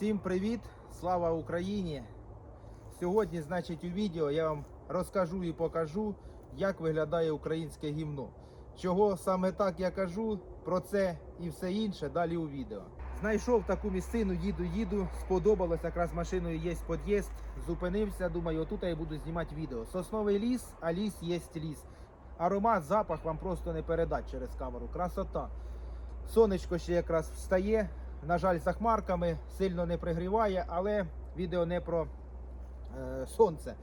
Всім привіт! Слава Україні! Сьогодні, значить, у відео я вам розкажу і покажу, як виглядає українське гімно. Чого саме так я кажу, про це і все інше далі у відео. Знайшов таку місцину, їду, їду, сподобалось, якраз машиною є під'їзд, зупинився, думаю, отут я буду знімати відео. Сосновий ліс, а ліс є ліс. Аромат, запах вам просто не передать через камеру. Красота. Сонечко ще якраз встає. На жаль, за хмарками сильно не пригріває, але відео не про е, сонце.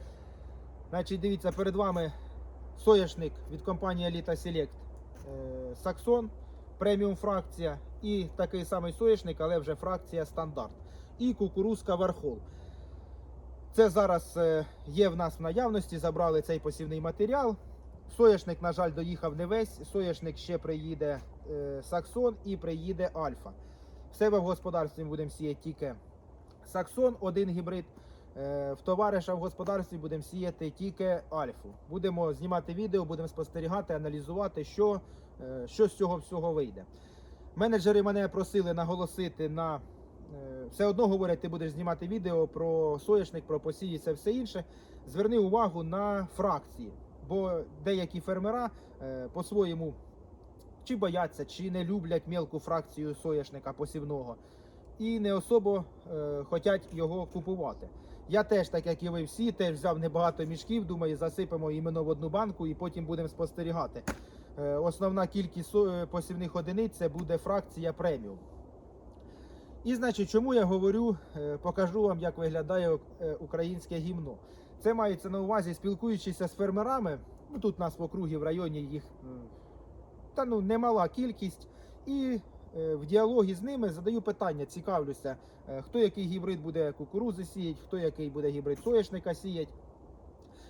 Значить, дивіться, перед вами соняшник від компанії Elita Select е, Saxon, преміум фракція. І такий самий соняшник, але вже фракція стандарт. І кукурузка Верхол. Це зараз е, є в нас в наявності. Забрали цей посівний матеріал. Соняшник, на жаль, доїхав не весь. Соняшник ще приїде е, Саксон і приїде Альфа. Себе в господарстві будемо сіяти тільки Саксон, один гібрид. Е, В товариша в господарстві будемо сіяти тільки Альфу. Будемо знімати відео, будемо спостерігати, аналізувати, що, е, що з цього всього вийде. Менеджери мене просили наголосити на е, все одно говорять, ти будеш знімати відео про соняшник, про посії, це все інше. Зверни увагу на фракції, бо деякі фермера по-своєму чи бояться, чи не люблять мілку фракцію соняшника посівного і не особо е, хочуть його купувати. Я теж, так як і ви всі, теж взяв небагато мішків, думаю, засипемо іменно в одну банку і потім будемо спостерігати. Е, основна кількість е, посівних одиниць це буде фракція преміум. І значить, чому я говорю, е, покажу вам, як виглядає е, українське гімно. Це мається на увазі, спілкуючися з фермерами. Ну тут у нас в округі в районі їх та ну немала кількість. І е, в діалогі з ними задаю питання, цікавлюся, е, хто який гібрид буде кукурузи сіять, хто який буде гібрид соняшника сіять.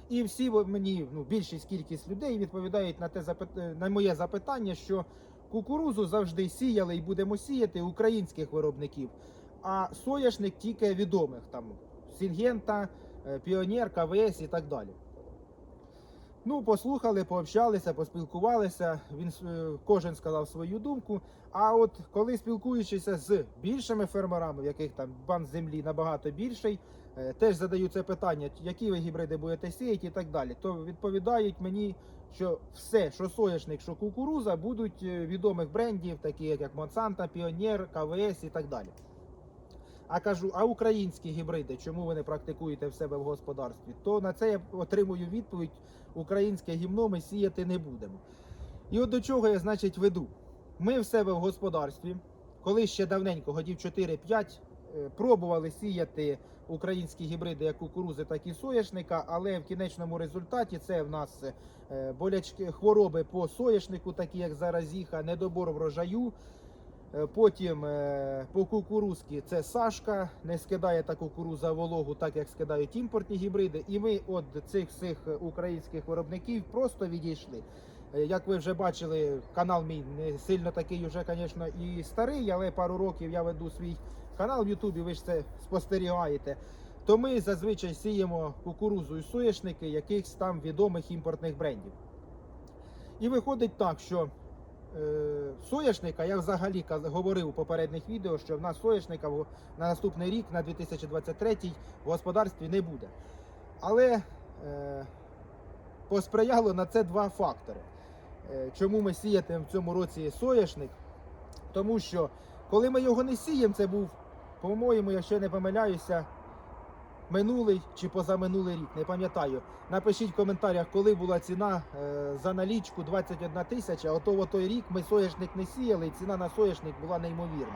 І всі мені, ну, більшість кількість людей відповідають на те запит- е, на моє запитання, що кукурузу завжди сіяли і будемо сіяти українських виробників, а соняшник тільки відомих там Сінгента, е, Піонер, КВС і так далі. Ну, послухали, пообщалися, поспілкувалися. Він е, кожен сказав свою думку. А от коли спілкуючися з більшими фермерами, в яких там банк землі набагато більший, е, теж задаю це питання, які ви гібриди будете сіяти і так далі, то відповідають мені, що все, що соняшник, що кукуруза, будуть е, відомих брендів, такі як Monsanto, Pioneer, КВС і так далі. А кажу, а українські гібриди, чому ви не практикуєте в себе в господарстві? То на це я отримую відповідь: українське гімно ми сіяти не будемо. І от до чого я, значить, веду. Ми в себе в господарстві, коли ще давненько, годів 4-5, е, пробували сіяти українські гібриди як кукурузи, так і соняшника, але в кінечному результаті це в нас е, болячки хвороби по соняшнику, такі як заразіха, недобор врожаю. Е, Потім е, по кукурузці це Сашка, не скидає та кукуруза вологу, так як скидають імпортні гібриди. І ми від цих всіх українських виробників просто відійшли. Е, Як ви вже бачили, канал мій не сильно такий вже, звісно, і старий, але пару років я веду свій канал в Ютубі, ви ж це спостерігаєте. То ми зазвичай сіємо кукурузу і соняшники якихось там відомих імпортних брендів. І виходить так, що соняшника, я взагалі говорив у попередніх відео, що в нас соняшника на наступний рік, на 2023 в господарстві не буде. Але е, посприяло на це два фактори. Е, чому ми сіятимемо в цьому році соняшник? Тому що коли ми його не сіємо, це був, по-моєму, якщо я не помиляюся, минулий чи позаминулий рік, не пам'ятаю. Напишіть в коментарях, коли була ціна е, за налічку 21 тисяча. Ото той рік ми соняшник не сіяли, і ціна на соняшник була неймовірна.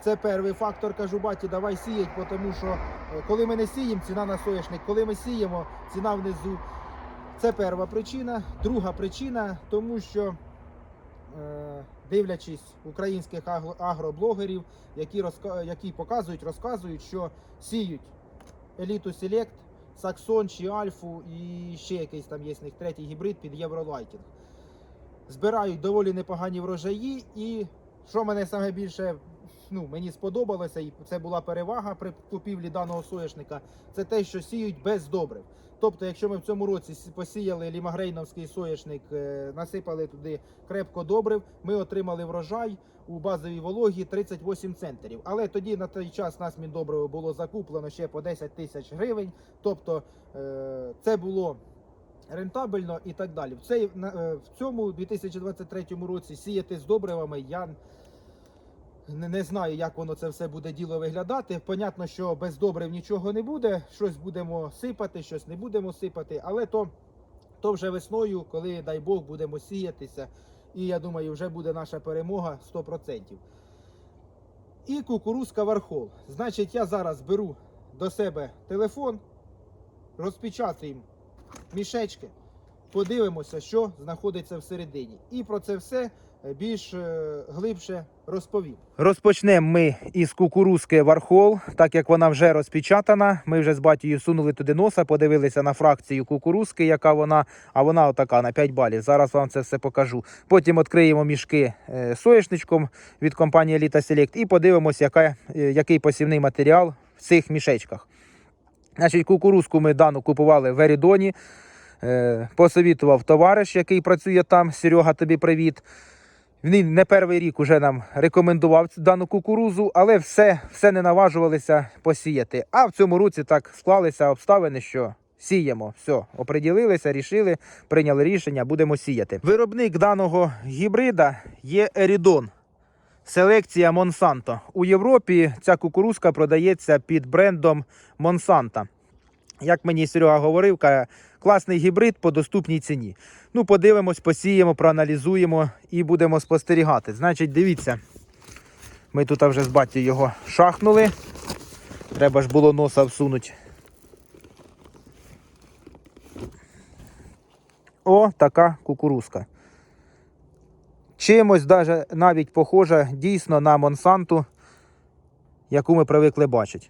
Це перший фактор, кажу баті, давай сіять, тому що е, коли ми не сіємо, ціна на соняшник, коли ми сіємо, ціна внизу. Це перша причина. Друга причина, тому що е, дивлячись українських агро- агроблогерів, які, розка- які показують, розказують, що сіють еліту Селект, Саксон чи Альфу і ще якийсь там є в них третій гібрид під Євролайтінг. Збирають доволі непогані врожаї, і що мене саме більше ну, мені сподобалося, і це була перевага при купівлі даного соняшника, це те, що сіють без добрив. Тобто, якщо ми в цьому році посіяли лімагрейновський соняшник, е, насипали туди крепко добрив, ми отримали врожай у базовій вологі 38 центнерів. Але тоді на той час нас міндобриво було закуплено ще по 10 тисяч гривень. Тобто е, це було рентабельно і так далі. В, цей, е, в цьому 2023 році сіяти з добривами я не, знаю, як воно це все буде діло виглядати. Понятно, що без добрив нічого не буде. Щось будемо сипати, щось не будемо сипати, але то, то вже весною, коли дай Бог будемо сіятися. І я думаю, вже буде наша перемога 100%. І кукурузка вархол. Значить, я зараз беру до себе телефон, розпечатуємо мішечки, подивимося, що знаходиться всередині. І про це все більш е, глибше розповім. Розпочнемо ми із кукурузки Вархол, так як вона вже розпечатана. Ми вже з батькою сунули туди носа, подивилися на фракцію кукурузки, яка вона, а вона отака на 5 балів. Зараз вам це все покажу. Потім відкриємо мішки е, соєшничком від компанії Elita Select і подивимося, яка, е, який посівний матеріал в цих мішечках. Значить, кукурузку ми дану купували в Ерідоні. Е, посовітував товариш, який працює там. Серега, тобі привіт. Він не перший рік уже нам рекомендував дану кукурузу, але все, все не наважувалися посіяти. А в цьому році так склалися обставини, що сіємо. Все, оприділилися, рішили, прийняли рішення, будемо сіяти. Виробник даного гібрида є Ерідон. Селекція Монсанто. У Європі ця кукурузка продається під брендом Монсанта. Як мені Серега говорив, класний гібрид по доступній ціні. Ну, подивимось, посіємо, проаналізуємо і будемо спостерігати. Значить, дивіться, ми тут вже з батьком його шахнули. Треба ж було носа всунути. О, така кукурузка. Чимось навіть похожа дійсно на Монсанту, яку ми привикли бачити.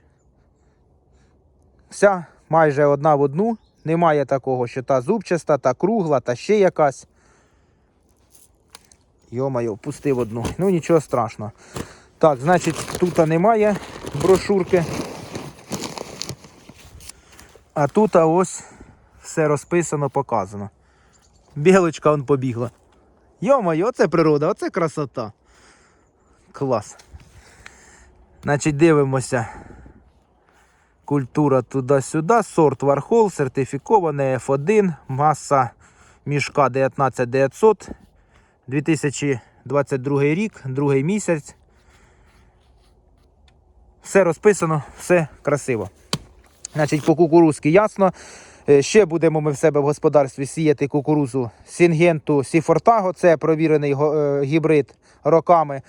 Вся майже одна в одну. Немає такого, що та зубчаста, та кругла, та ще якась. Йомайо, впустив одну. Ну нічого страшного. Так, значить, тут немає брошурки. А тут ось все розписано, показано. Білочка он побігла. Йо-моє, оце природа, оце красота. Клас. Значить, дивимося. Культура туди-сюди, сорт Вархол, сертифіковане F1, маса мішка 19900, 2022 рік, другий місяць. Все розписано, все красиво. Значить, по кукурузки ясно. Е, Ще будемо ми в себе в господарстві сіяти кукурузу Сінгенту Сіфортаго, це провірений е, гібрид роками.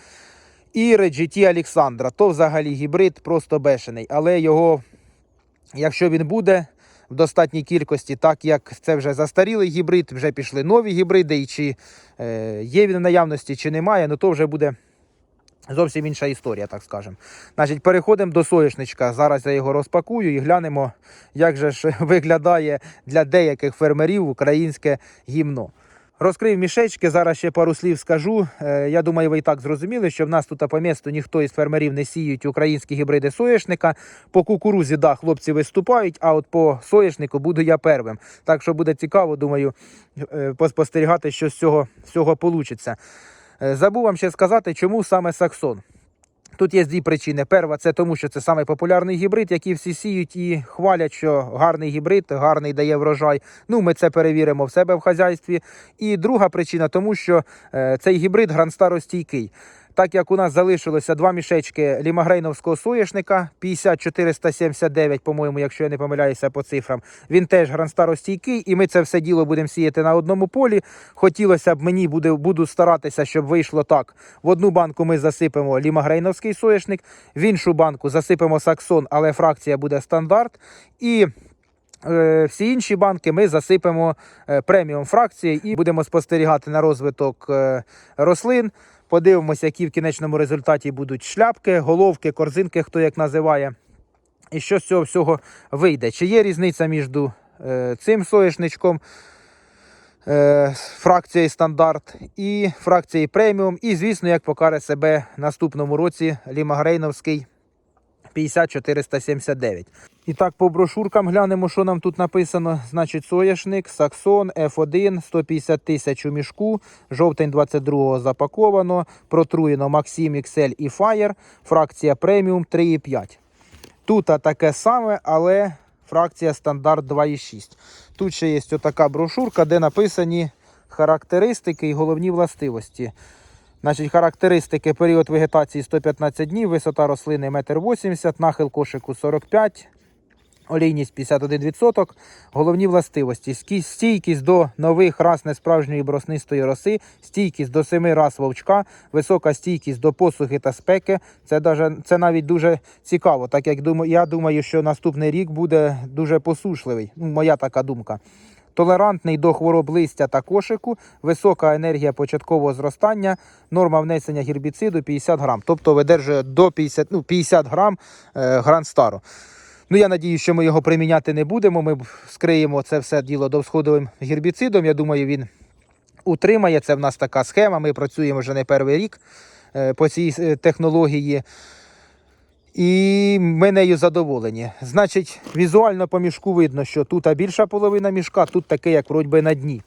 І GT Олександра. То взагалі гібрид просто бешений. Але його, якщо він буде в достатній кількості, так як це вже застарілий гібрид, вже пішли нові гібриди, і чи е, є він в наявності, чи немає, ну то вже буде зовсім інша історія, так скажемо. Значить, переходимо до соєшничка. Зараз я його розпакую і глянемо, як же ж виглядає для деяких фермерів українське гімно. Розкрив мішечки, зараз ще пару слів скажу. Е, Я думаю, ви і так зрозуміли, що в нас тут по місту ніхто із фермерів не сіють українські гібриди соєшника. По кукурузі, да, хлопці виступають, а от по соєшнику буду я первим. Так що буде цікаво, думаю, е, поспостерігати, що з цього всього вийде. Забув вам ще сказати, чому саме Саксон. Тут є дві причини. Перша це тому, що це самий популярний гібрид, який всі сіють і хвалять, що гарний гібрид, гарний дає врожай. Ну, ми це перевіримо в себе в хазяйстві. І друга причина, тому що е, цей гібрид гранстаростійкий. Так як у нас залишилося два мішечки лімагрейновського соєшника 50479, по-моєму, якщо я не помиляюся по цифрам, він теж гранстаростійкий, і ми це все діло будемо сіяти на одному полі. Хотілося б мені буде, буду старатися, щоб вийшло так. В одну банку ми засипемо лімагрейновський соєшник, в іншу банку засипемо саксон, але фракція буде стандарт. І Е, Всі інші банки ми засипемо е, преміум фракції і будемо спостерігати на розвиток е, рослин. Подивимося, які в кінечному результаті будуть шляпки, головки, корзинки, хто як називає. І що з цього всього вийде? Чи є різниця між е, цим соєшничком, е, фракцією стандарт і фракцією преміум. І, звісно, як покаже себе наступному році лімагрейновський 50479. І так, по брошуркам глянемо, що нам тут написано. Значить, соняшник, Саксон, F1, 150 тисяч у мішку, жовтень 22-го запаковано, протруєно Maxim XL і Fire, фракція преміум 3,5. Тут таке саме, але фракція стандарт 2,6. Тут ще є отака брошурка, де написані характеристики і головні властивості. Значить, характеристики період вегетації 115 днів, висота рослини 1,80 м, нахил кошику 45 олійність 51%. Головні властивості: стійкість до нових рас несправжньої броснистої роси, стійкість до семи рас вовчка, висока стійкість до посухи та спеки. Це, даже, це навіть дуже цікаво, так як я думаю, що наступний рік буде дуже посушливий. Ну, моя така думка. Толерантний до хвороб листя та кошику, висока енергія початкового зростання, норма внесення гербіциду 50 грам. Тобто видержує до 50, ну, 50 грам е, гран старо. Ну, я надію, що ми його приміняти не будемо. Ми скриємо це все діло довсходовим гербіцидом. Я думаю, він утримає. Це в нас така схема. Ми працюємо вже не перший рік е, по цій е, технології. І ми нею задоволені. Значить, візуально по мішку видно, що тут більша половина мішка, тут таке, як вроді би на дні.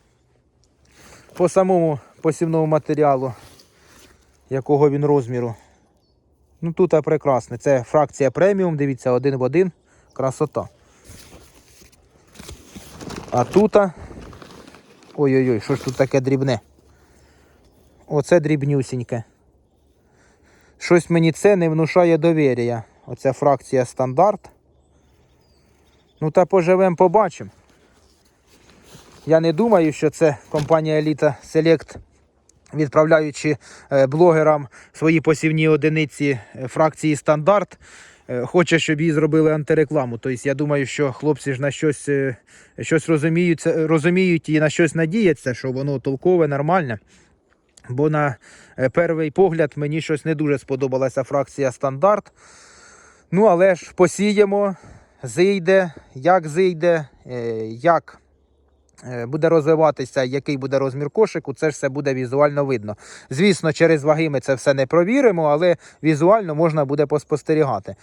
По самому посівному матеріалу, якого він розміру. Ну тут прекрасне. Це фракція преміум, дивіться, один в один. Красота. А тут. Ой-ой-ой, що ж тут таке дрібне? Оце дрібнюсіньке. Щось мені це не внушає довір'я. Оця фракція стандарт. Ну та поживемо, побачимо. Я не думаю, що це компанія Elite Select, відправляючи е, блогерам свої посівні одиниці е, фракції стандарт, хоче, щоб їй зробили антирекламу. Тобто я думаю, що хлопці ж на щось, е, щось розуміють, розуміють і на щось надіються, що воно толкове, нормальне. Бо на е, перший погляд мені щось не дуже сподобалася фракція стандарт. Ну, але ж посіємо, зійде, як зійде, е, як е, буде розвиватися, який буде розмір кошику, це ж все буде візуально видно. Звісно, через ваги ми це все не провіримо, але візуально можна буде поспостерігати.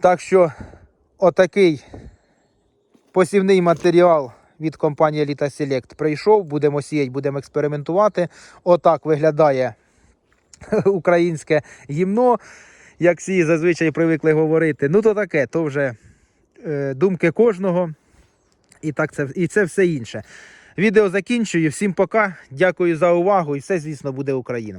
Так що, отакий посівний матеріал від компанії Elite Select прийшов. Будемо сіяти, будемо експериментувати. Отак виглядає українське гімно, як всі зазвичай привикли говорити. Ну, то таке, то вже е, думки кожного. І, так це, і це все інше. Відео закінчую. Всім пока. Дякую за увагу. І все, звісно, буде Україна.